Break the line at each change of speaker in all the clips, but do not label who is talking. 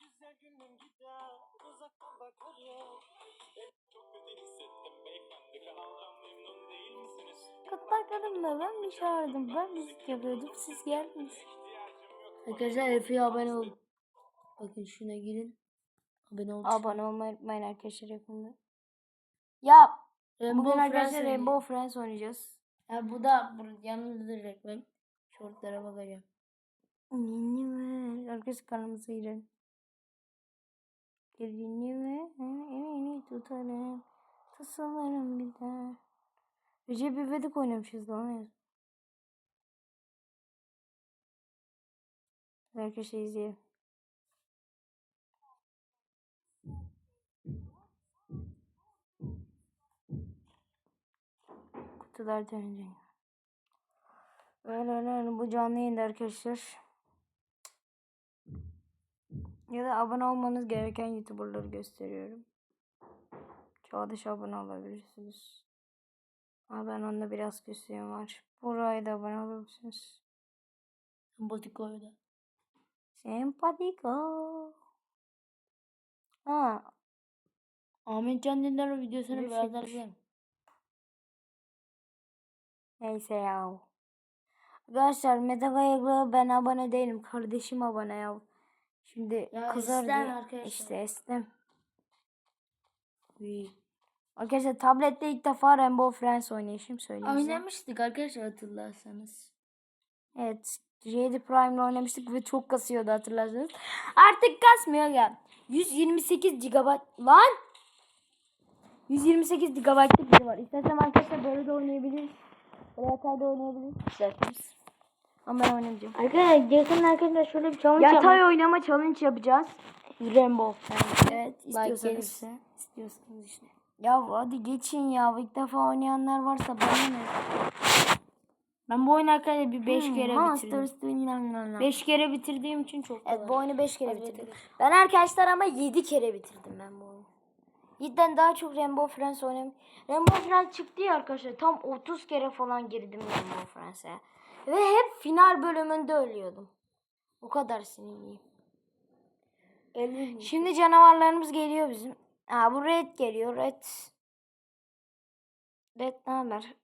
Güzel günüm gider uzaktan bakarım. Çok kötü hissettim beyefendi kanaldan memnun değil misiniz?
Kutlarlarımla ben bir çağırdım. Ben müzik yapıyordum. Siz geldiniz.
Arkadaşlar Efe'ye abone ol. Bakın şuna girin. Abone ol.
Abone olmayı unutmayın arkadaşlar yakında. Ya
Rainbow
bugün
Friends
arkadaşlar
oynayın.
Rainbow Friends oynayacağız.
Ya bu da bu yanında direkt ben şortlara bakacağım.
Yeni ver. Arkadaşlar kanalımıza girelim. Elini ver. Elini tutarım. Tasalarım bir daha. Recep İvedik oynamışız lan. Arkadaşlar izleyelim. Kutular dönecek. Öyle öyle. Bu canlı yayında arkadaşlar. Ya da abone olmanız gereken YouTuber'ları gösteriyorum. Çağdaş abone olabilirsiniz. Ama ben onda biraz küsüğüm var. Buraya da abone olur musunuz?
Botiko'da.
Sempatiko. Ha,
Ahmet Can Dündar'ın videosunu
Video
beraber izleyelim.
neyse ya. Arkadaşlar Kayıklı ben abone değilim. Kardeşim abone ya. Şimdi
Ya
kızar diye.
arkadaşlar.
İşte. Uy. Arkadaşlar tablette ilk defa Rainbow Friends oynayışım söyleyeyim.
Oynamıştık arkadaşlar hatırlarsanız.
Evet. Jade Prime'la oynamıştık ve çok kasıyordu hatırlarsanız. Artık kasmıyor ya. 128 GB lan. 128 GB'lık biri var. İstersem arkadaşlar böyle de oynayabiliriz. Böyle yatayda oynayabiliriz. İsterseniz. Ama ben oynamayacağım.
Arkadaşlar yakın arkadaşlar şöyle bir challenge
Yatay oynama challenge yapacağız.
Rainbow.
Evet
Like
istiyorsanız.
gelirse.
istiyorsanız işte. Ya hadi geçin ya. İlk defa oynayanlar varsa bana ne?
Ben bu oyunu arkadaşlar bir 5
Hmm,
kere bitirdim.
Monsters bilmem
5 kere bitirdiğim için çok kolay.
Evet bu oyunu 5 kere
Hadi
bitirdim. Ben arkadaşlar ama 7 kere bitirdim ben bu oyunu. Cidden daha çok Rainbow Friends oynadım. Rainbow Friends çıktı ya arkadaşlar. Tam 30 kere falan girdim Rainbow Friends'e. Ve hep final bölümünde ölüyordum. O kadar sinirliyim. Şimdi canavarlarımız geliyor bizim. Aa bu Red geliyor. Red. Red ne haber?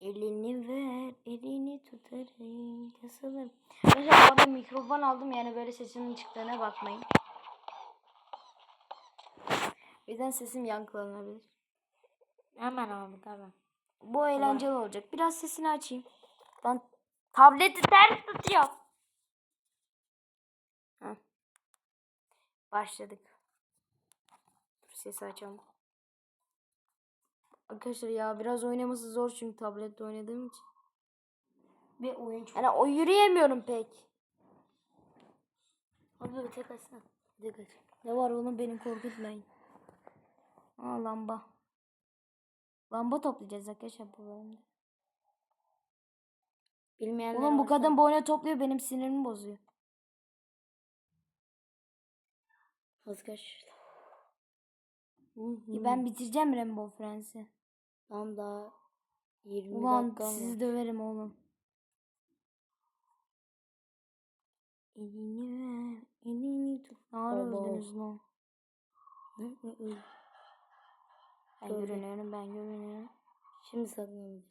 Elini ver, elini tutarım, kasılırım. Arkadaşlar orada mikrofon aldım yani böyle sesimin çıktığına bakmayın. Birden sesim yankılanabilir.
Hemen abi tamam.
Bu eğlenceli olacak. Biraz sesini açayım. Ben tableti ters tutuyor. Heh. Başladık. Dur sesi açalım. Arkadaşlar ya biraz oynaması zor çünkü tablette oynadığım için.
Ve oyun çok.
Yani o yürüyemiyorum pek.
Abi bir tek açsana. Bir tek aç.
Ne var oğlum beni korkutmayın. Aa lamba. Lamba toplayacağız arkadaşlar bu bölümde.
Bilmeyenler
Oğlum bu
varsa-
kadın boyuna topluyor benim sinirimi bozuyor.
Arkadaşlar.
Ya Ben bitireceğim Rainbow Friends'i.
Tam daha 20
Ulan
dakika
sizi döverim oğlum. Elini ver, elini tut. Ne ara öldünüz lan?
Ne? Ne?
Ben
Gördüm.
görünüyorum, ben görünüyorum.
Şimdi saklanabilirim.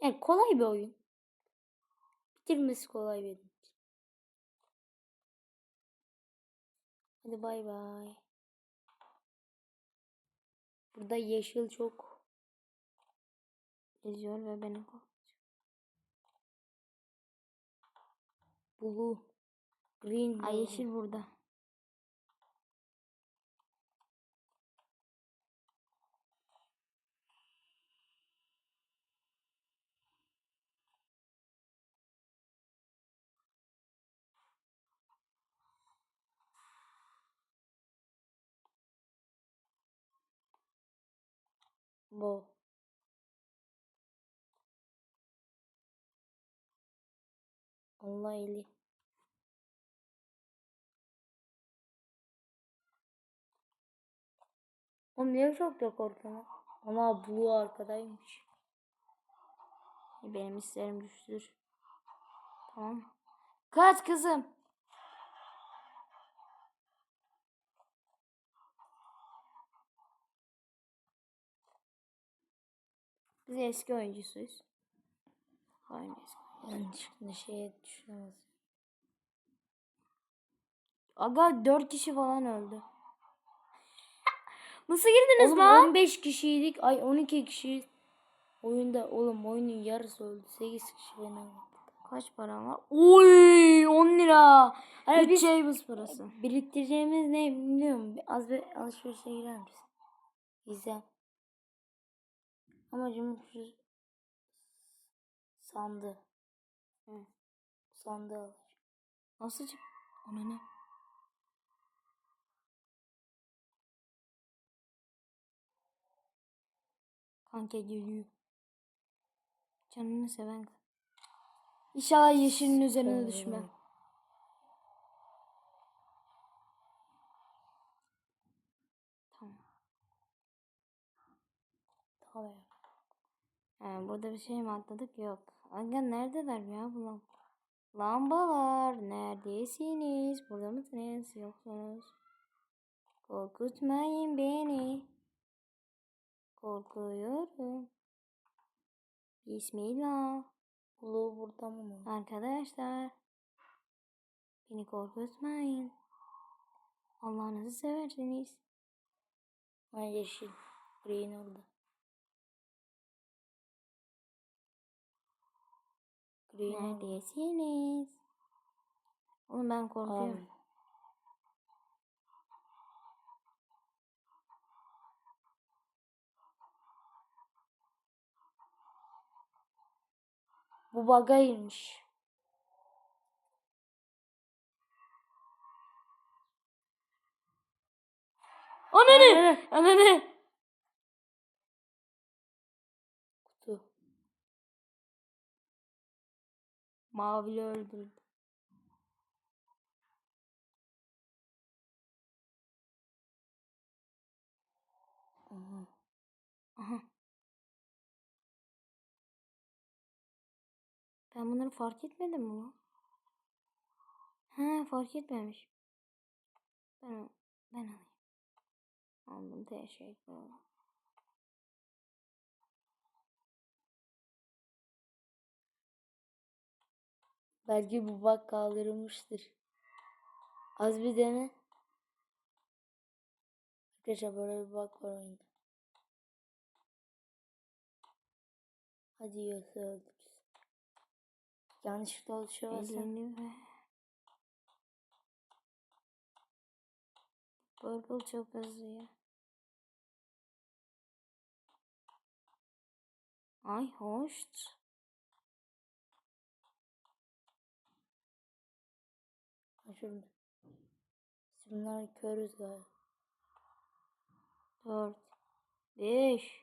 Yani kolay bir oyun. Bitirmesi kolay benim için. Hadi bay bay. Burada yeşil çok.
Geziyor ve beni korkutuyor.
Blue. Green.
Ay yeşil burada.
Bu. Allah eli. Oğlum niye çok da korkuyorsun? Ana blue arkadaymış.
Benim hislerim düştür. Tamam. Kaç kızım. Biz eski oyuncusuyuz. Aynı eski.
Yanlışlıkla şeye düşünemez.
Aga 4 kişi falan öldü. Nasıl girdiniz
Oğlum
lan?
15 kişiydik. Ay 12 kişi. Oyunda oğlum oyunun yarısı öldü. 8 kişi falan.
Kaç param var? Oy 10 lira.
Hayır,
Üç
biz-
James parası.
Biriktireceğimiz ne bilmiyorum. Bir- Az bir alışverişe girer misin? Güzel. Amacım sandı.
Hı.
Sandı al.
Nasıl çık? Ona ne? Kanka geliyor. Canını seven kız. İnşallah yeşilin üzerine düşmem. Tamam.
Tamam.
Ee, burada bir şey mi atladık? Yok. Aga neredeler ya bu lamp? Lambalar neredesiniz? Burada mısınız? Yoksunuz. Korkutmayın beni. Korkuyorum. Bismillah.
Ulu burada mı?
Arkadaşlar. Beni korkutmayın. Allah'ınızı seversiniz.
Ay yeşil. Green orada.
Neredesiniz? Oğlum ben korkuyorum.
Abi. Bu bagaymış.
Ananı! Ananı!
Kutu.
Mavili öldürdü.
Aha.
Ben bunları fark etmedim mi lan? He fark etmemiş. Ben, ben alayım. Aldım teşekkür ederim.
Belki bu bug kaldırılmıştır. Az bir dene. Arkadaşlar böyle bir bug var oyunda. Hadi yiyorsa öldürürüz. Yanlışlıkla oluşuyorsa
Elini ver. Purple çok hızlı ya. Ay hoş.
Biz Bunlar körüz galiba.
4 5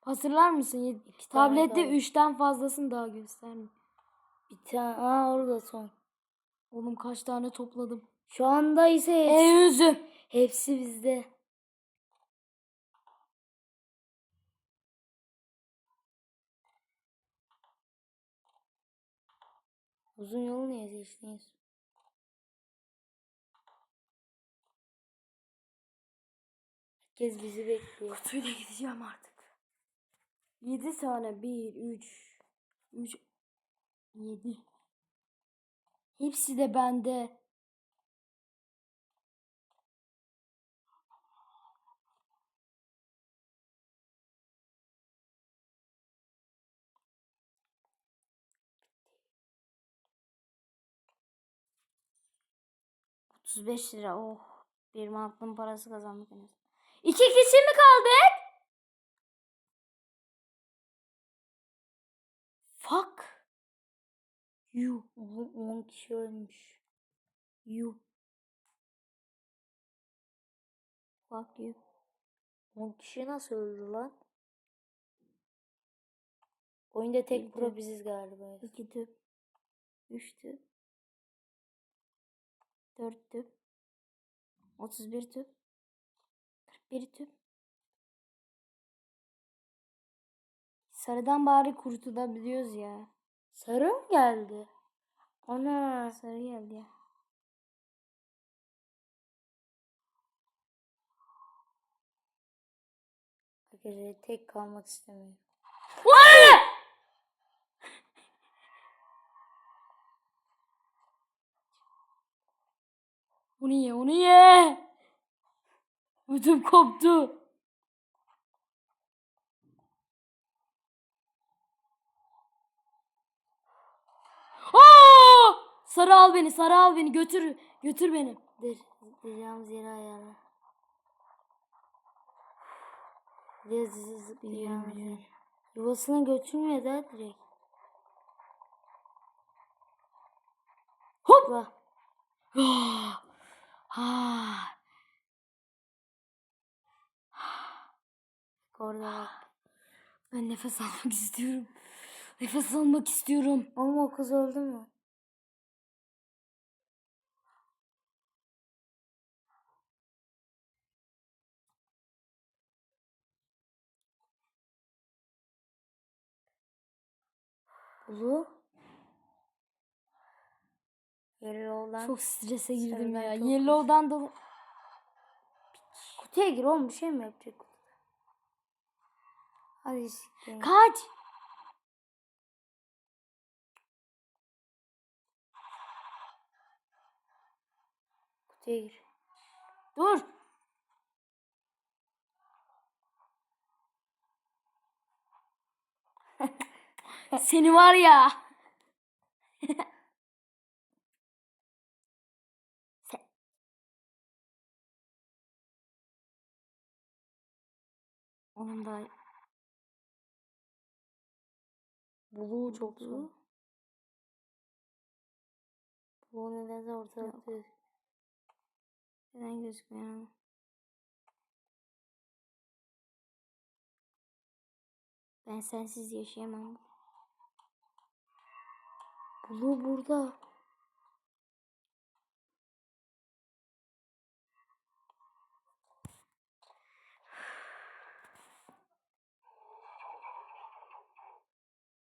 Hatırlar mısın? Yed-
İki tane
Tablette
kaldı.
3'ten fazlasını daha göstermiyor.
Bir tane. Aa orada son.
Oğlum kaç tane topladım.
Şu anda ise hepsi,
En yüzü.
hepsi bizde. Uzun yolu niye seçtiniz? Herkes bizi bekliyor.
Kutuyla gideceğim artık. 7 tane 1 3 3 7 Hepsi de bende. Otuz beş lira. Oh. Bir aklım parası kazandık en. İki kişi mi kaldık? Fuck. You.
10 kişi ölmüş.
You. Fuck you.
10 kişi nasıl öldü lan? Oyunda tek
Bildim.
pro biziz galiba.
İki tüp. Üç tüp. Dört tüp. Otuz bir tüp. Kırk bir tüp. Sarıdan bari kurtulabiliyoruz ya.
Sarı mı geldi? Ana.
Sarı geldi ya.
Arkadaşlar tek kalmak istemiyorum.
Onu ye onu ye. Ödüm koptu. Aa! Sarı al beni, sarı al beni. Götür, götür beni.
Dur. Zıplayacağımız yeri ayarla. Biraz hızlı zıplayacağımız yer. Yuvasına götürmüyor da direkt.
Hop!
Zıpla. Orada bak.
Ben nefes almak istiyorum. Nefes almak istiyorum.
Oğlum o kız öldü mü? Bulu. Yellow'dan.
Çok strese girdim ya. Yellow'dan dolayı.
Kutuya gir oğlum bir şey mi yapacak? Hadi.
Kaç.
Kutuya gir.
Dur. Seni var ya. Onun da
Bulu çok zor. Bulu nedense ortalıkta yok.
neden gözükmüyor ama. Ben sensiz yaşayamam.
Bulu burada.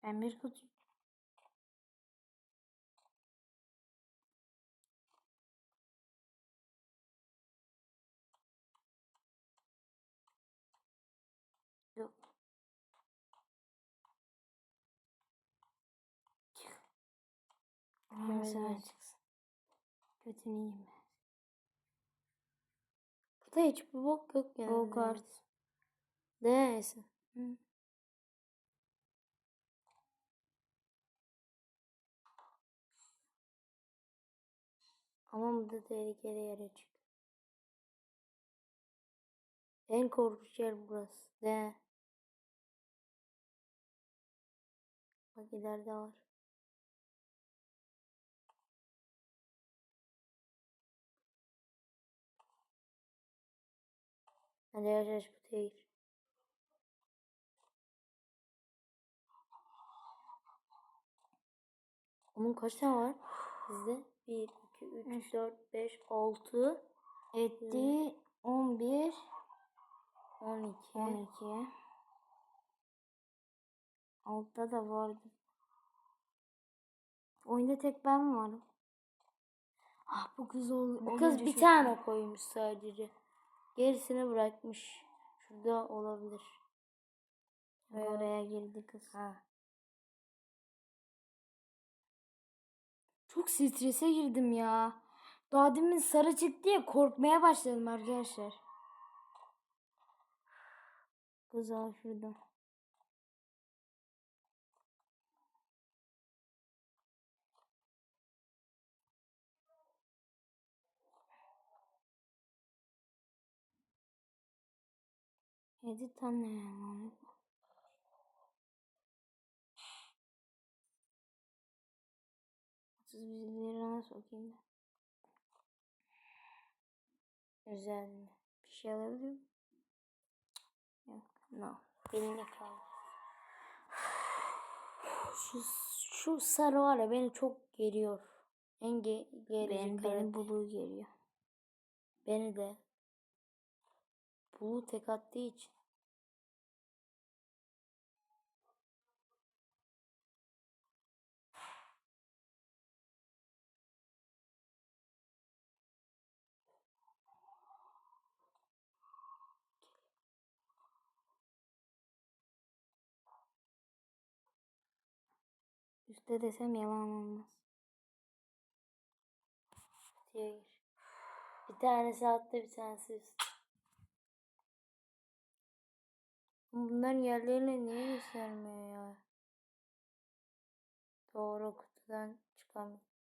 Ben bir kutu. Yok. Ama
Ali.
çıksın. Götünü yiyeyim ben.
Burada hiç bir bok yok yani.
Go kart.
Neyse.
Hı.
Ama burada tehlikeli yere çık. En korkunç yer burası. De. Bak ileride var. Hadi yavaş kutuya gir. Onun kaç tane var bizde? 1, 2, 3, 4, 5, 6,
Etti 11
12.
12 Altta da vardı. Oyunda tek ben mi varım? Ah bu kız ol,
Bu kız bir tane koymuş sadece. Gerisini bırakmış. Şurada olabilir.
Ve oraya girdi kız.
Ha.
Çok strese girdim ya. Daha demin sarı çıktı ya korkmaya başladım arkadaşlar. Kız al şurada. Yedi tane yani. Bir lirana sokayım da.
Güzel.
Bir şey alabilir miyim? Yok. No.
Benimle kal. Şu, şu sarı var ya beni çok geriyor. En ge gerici karakter.
benim buluğu geliyor.
Beni de. Bulu tek attığı için. Çıktı desem yalan olmaz. Kutuya gir. Bir tanesi altta bir tanesi üstte. Bunların yerlerini niye göstermiyor ya? Doğru kutudan çıkamıyor.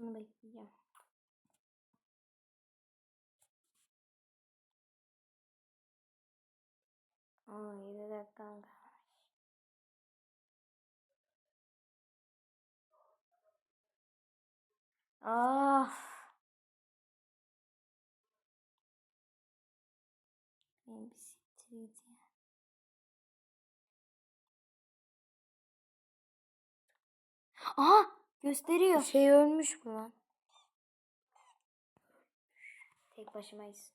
Bunu bekleyeceğim. Aa 7 dakikam kalmış. Ah. Benim bir siktir git ya.
Aha gösteriyor.
Şey ölmüş mü lan?
Tek başımayız.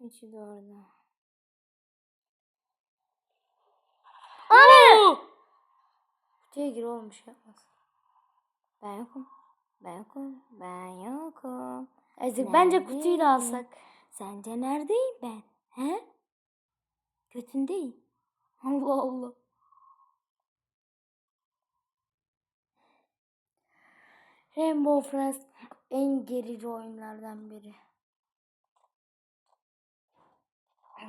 Üçü de orada.
Ana!
Kutuya gir oğlum bir şey yapmaz.
Ben yokum. Ben yokum. Ben yokum.
Artık bence kutuyu da alsak.
Sence neredeyim ben? He? Götündeyim.
Allah Allah. Rainbow Friends en gerici oyunlardan biri.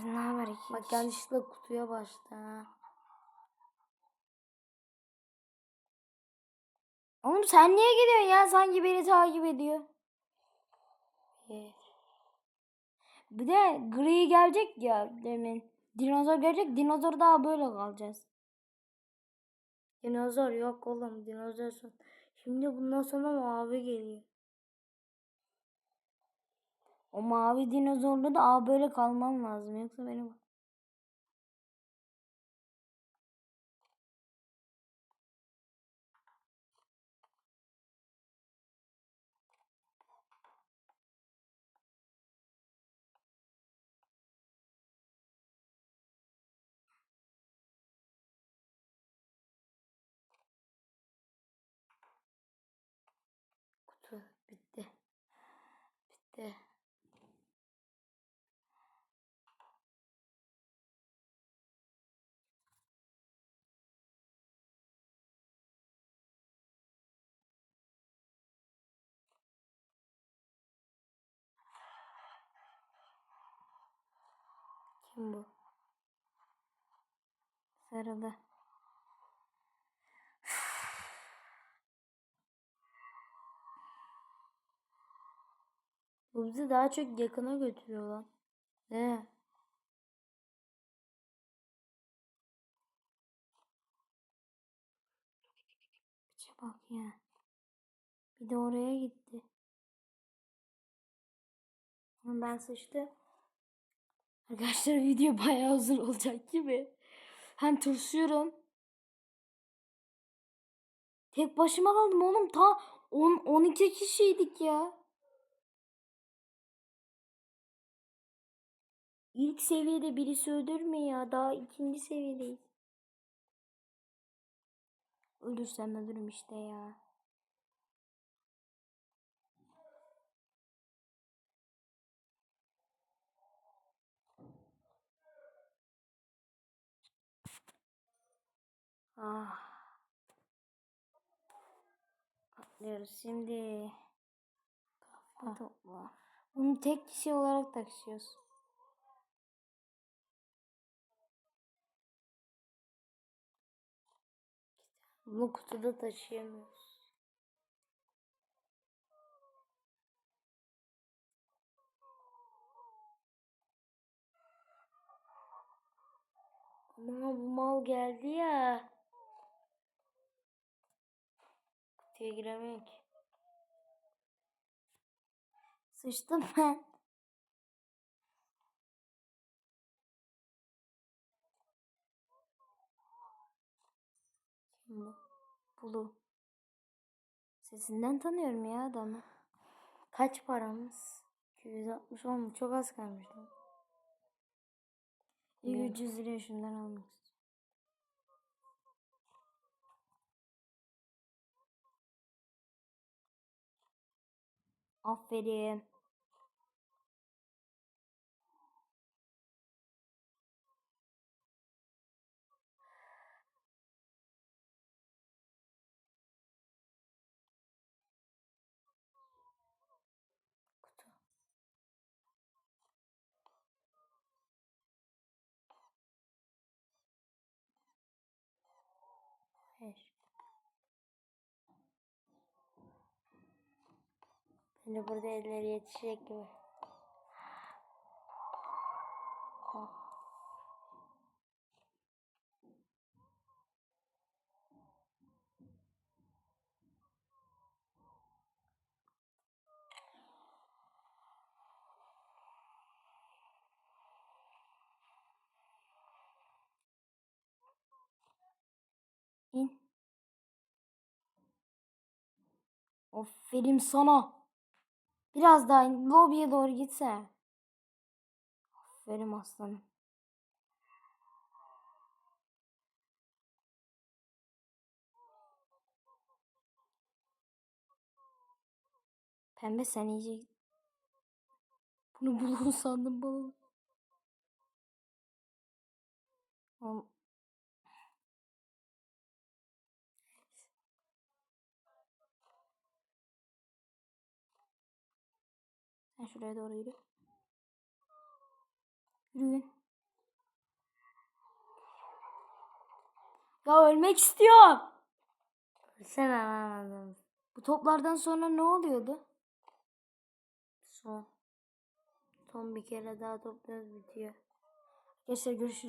Ne haber iki
Bak yanlışlıkla kutuya bastı ha.
Oğlum sen niye gidiyorsun ya? Sanki beni takip ediyor.
Bir.
Bir de gri gelecek ya demin. Dinozor gelecek. Dinozor daha böyle kalacağız.
Dinozor yok oğlum dinozor son. Şimdi bundan sonra mavi geliyor.
O mavi dinozorlu da aa böyle kalmam lazım. Yoksa benim
Kim bu?
sarılı.
Bu bizi daha çok yakına götürüyor lan. Ne?
Piçe bak ya. Bir de oraya gitti. Ben sıçtı. Arkadaşlar video bayağı uzun olacak gibi. Hem tırsıyorum. Tek başıma kaldım oğlum. Ta 10 12 kişiydik ya. İlk seviyede birisi ölür mü ya? Daha ikinci seviyedeyiz. Ölürsem ölürüm işte ya. Ah. Atlıyoruz şimdi. Kafa topla. Bunu tek kişi olarak taşıyoruz.
Bunu kutuda taşıyamıyoruz. Ama bu mal geldi ya. Kutuya giremiyor ki.
Sıçtım ben.
Bu?
Bulu. Sesinden tanıyorum ya adamı.
Kaç paramız? 260 olmuş. Çok az kalmış. lan.
İyi
Ne?
300 liraya şundan almak Aferin. Bence burada elleri yetişecek gibi. Oh. İn. Aferin sana. Biraz daha. Lobiye doğru gitse. Aferin aslanım. Pembe sen iyice... Bunu bulun sandım balon. Sen şuraya doğru yürü. Yürüyün. Ya ölmek istiyor.
Sen anlamadın.
Bu toplardan sonra ne oluyordu?
Son. Son bir kere daha topluyoruz bitiyor.
Arkadaşlar görüşürüz.